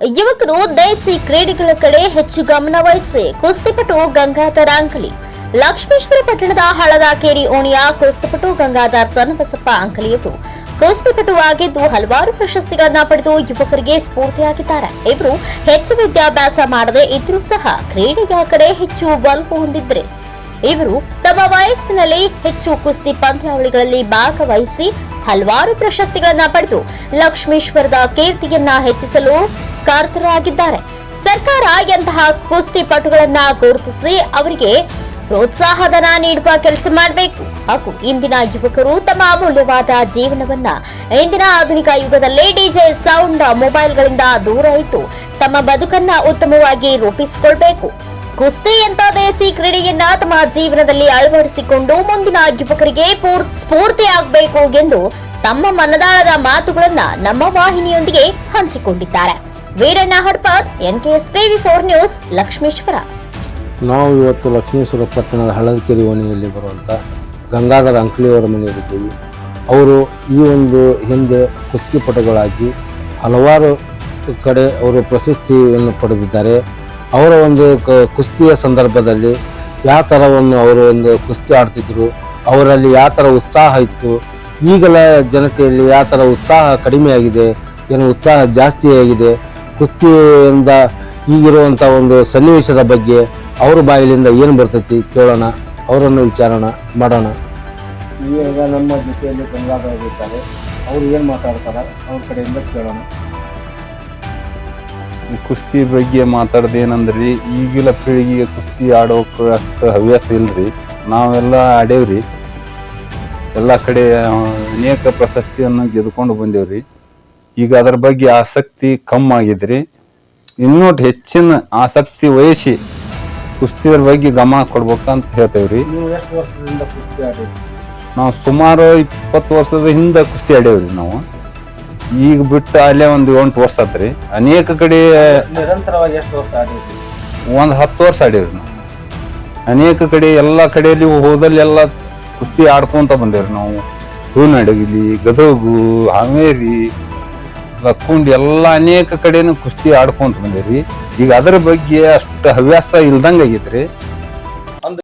ಯುವಕರು ದಯಸಿ ಕ್ರೀಡೆಗಳ ಕಡೆ ಹೆಚ್ಚು ಗಮನವಹಿಸಿ ಕುಸ್ತಿಪಟು ಗಂಗಾಧರ ಅಂಕಲಿ, ಲಕ್ಷ್ಮೇಶ್ವರ ಪಟ್ಟಣದ ಹಳದಾಕೇರಿ ಓಣಿಯ ಕುಸ್ತಿಪಟು ಗಂಗಾಧರ್ ಚನ್ನಬಸಪ್ಪ ಅಂಕಲಿಯವರು ಕುಸ್ತಿಪಟುವಾಗಿದ್ದು ಹಲವಾರು ಪ್ರಶಸ್ತಿಗಳನ್ನ ಪಡೆದು ಯುವಕರಿಗೆ ಸ್ಫೂರ್ತಿಯಾಗಿದ್ದಾರೆ. ಇವರು ಹೆಚ್ಚು ವಿದ್ಯಾಭ್ಯಾಸ ಮಾಡದೆ ಇದ್ರೂ ಸಹ ಕ್ರೀಡೆಯ ಕಡೆ ಹೆಚ್ಚು ಒಲವು ಹೊಂದಿದ್ರೆ ಇವರು ತಮ್ಮ ವಯಸ್ಸಿನಲ್ಲಿ ಹೆಚ್ಚು ಕುಸ್ತಿ ಪಂದ್ಯಾವಳಿಗಳಲ್ಲಿ ಭಾಗವಹಿಸಿ ಹಲವಾರು ಪ್ರಶಸ್ತಿಗಳನ್ನ ಪಡೆದು ಲಕ್ಷ್ಮೇಶ್ವರದ ಕೀರ್ತಿಯನ್ನ ಹೆಚ್ಚಿಸಲು ಕಾರ್ತರಾಗಿದ್ದಾರೆ ಸರ್ಕಾರ ಎಂತಹ ಕುಸ್ತಿಪಟುಗಳನ್ನ ಗುರುತಿಸಿ ಅವರಿಗೆ ಪ್ರೋತ್ಸಾಹಧನ ನೀಡುವ ಕೆಲಸ ಮಾಡಬೇಕು. ಹಾಗೂ ಇಂದಿನ ಯುವಕರು ತಮ್ಮ ಅಮೂಲ್ಯವಾದ ಜೀವನವನ್ನ ಇಂದಿನ ಆಧುನಿಕ ಯುಗದಲ್ಲಿ ಡಿಜೆ ಸೌಂಡ್ ಮೊಬೈಲ್ಗಳಿಂದ ದೂರ ಇದ್ದು ತಮ್ಮ ಬದುಕನ್ನ ಉತ್ತಮವಾಗಿ ರೂಪಿಸಿಕೊಳ್ಬೇಕು. ಕುಸ್ತಿ ಎಂತ ದೇಸಿ ಕ್ರೀಡೆಯನ್ನ ತಮ್ಮ ಜೀವನದಲ್ಲಿ ಅಳವಡಿಸಿಕೊಂಡು ಮುಂದಿನ ಯುವಕರಿಗೆ ಪೂರ್- ಸ್ಫೂರ್ತಿಯಾಗಬೇಕು ಎಂದು ತಮ್ಮ ಮನದಾಳದ ಮಾತುಗಳನ್ನ ನಮ್ಮ ವಾಹಿನಿಯೊಂದಿಗೆ ಹಂಚಿಕೊಂಡಿದ್ದಾರೆ. Veeranna Hadpad NKS TV four news, Lakshmeshwar. ನಾವು ಇವತ್ತು ಲಕ್ಷ್ಮೇಶ್ವರ ಪಟ್ಟಣದ ಹಳದಕೆರೆ ಓಣಿಯಲ್ಲಿ ಬರುವಂಥ ಗಂಗಾಧರ ಅಂಕಲಿಯವರ ಮನೆಯಲ್ಲಿದ್ದೀವಿ ಅವರು ಈ ಒಂದು ಹಿಂದೆ ಕುಸ್ತಿಪಟುಗಳಾಗಿ ಹಲವಾರು ಕಡೆ ಅವರು ಪ್ರಶಸ್ತಿಯನ್ನು ಪಡೆದಿದ್ದಾರೆ. ಅವರ ಒಂದು ಕುಸ್ತಿಯ ಸಂದರ್ಭದಲ್ಲಿ ಯಾವ ಥರವನ್ನು ಅವರು ಒಂದು ಕುಸ್ತಿ ಆಡ್ತಿದ್ರು, ಅವರಲ್ಲಿ ಯಾವ ಥರ ಉತ್ಸಾಹ ಇತ್ತು, ಈಗಲ ಜನತೆಯಲ್ಲಿ ಯಾವ ಥರ ಉತ್ಸಾಹ ಕಡಿಮೆಯಾಗಿದೆ, ಏನು ಉತ್ಸಾಹ ಜಾಸ್ತಿಯಾಗಿದೆ ಕುಸ್ತಿಯಿಂದ ಈಗಿರುವಂಥ ಒಂದು ಸನ್ನಿವೇಶದ ಬಗ್ಗೆ ಅವ್ರ ಬಾಯಿಲಿಂದ ಏನು ಬರ್ತೈತಿ ಕೇಳೋಣ ಅವರನ್ನು ವಿಚಾರಣ ಮಾಡೋಣ. ಈಗ ನಮ್ಮ ಜೊತೆಯಲ್ಲಿ ಗಂಗಾಧರ್ ಇರ್ತಾರೆ ಅವ್ರು ಏನು ಮಾತಾಡ್ತಾರೆ ಅವ್ರ ಕಡೆಯಿಂದ ಕೇಳೋಣ. ಈ ಕುಸ್ತಿ ಬಗ್ಗೆ ಮಾತಾಡ್ದೇನಂದ್ರಿ ಈಗಿನ ಪೀಳಿಗೆಗೆ ಕುಸ್ತಿ ಆಡೋಕೆ ಅಷ್ಟು ಹವ್ಯಾಸ ಇಲ್ರಿ. ನಾವೆಲ್ಲ ಆಡೇವ್ರಿ. ಎಲ್ಲ ಕಡೆ ಅನೇಕ ಪ್ರಶಸ್ತಿಯನ್ನು ಗೆದ್ಕೊಂಡು ಬಂದೇವ್ರಿ. ಈಗ ಅದರ ಬಗ್ಗೆ ಆಸಕ್ತಿ ಕಮ್ಮಿ ಆಗಿದ್ರಿ ಇನ್ನೂ ಹೆಚ್ಚಿನ ಆಸಕ್ತಿ ವಹಿಸಿ ಕುಸ್ತಿಯ ಬಗ್ಗೆ ಗಮನ ಕೊಡ್ಬೇಕಂತ ಹೇಳ್ತೇವ್ರಿ. ನೀವು ಎಷ್ಟು ವರ್ಷದಿಂದ ಕುಸ್ತಿ ಆಡಿರಿ? ನಾವು ಸುಮಾರು ಇಪ್ಪತ್ತು ವರ್ಷದ ಹಿಂದೆ ಕುಸ್ತಿ ಆಡೇವ್ರಿ ನಾವು. ಈಗ ಬಿಟ್ಟು ಅಲ್ಲೇ ಒಂದು ಎಂಟು ವರ್ಷ ಆತ್ರಿ. ಅನೇಕ ಕಡೆ ನಿರಂತರವಾಗಿ ಎಷ್ಟು ವರ್ಷ ಒಂದು ಹತ್ತು ವರ್ಷ ಆಡೇವ್ರಿ ನಾವು. ಅನೇಕ ಕಡೆ ಎಲ್ಲ ಕಡೆಯಲ್ಲಿ ಹೋದಲ್ಲಿ ಎಲ್ಲ ಕುಸ್ತಿ ಆಡ್ಕೊಂತ ಬಂದೇವ್ರಿ ನಾವು. ಹೂನಡಗಿಲಿ ಗದಗು ಹಾವೇರಿ ಲಕ್ಕುಂಡಿ ಎಲ್ಲ ಅನೇಕ ಕಡೆನೂ ಕುಸ್ತಿ ಆಡ್ಕೊಂತ ಬಂದೇವ್ರಿ. ಈಗ ಅದ್ರ ಬಗ್ಗೆ ಅಷ್ಟು ಹವ್ಯಾಸ ಇಲ್ದಂಗೆ ಆಗೈತ್ರಿ.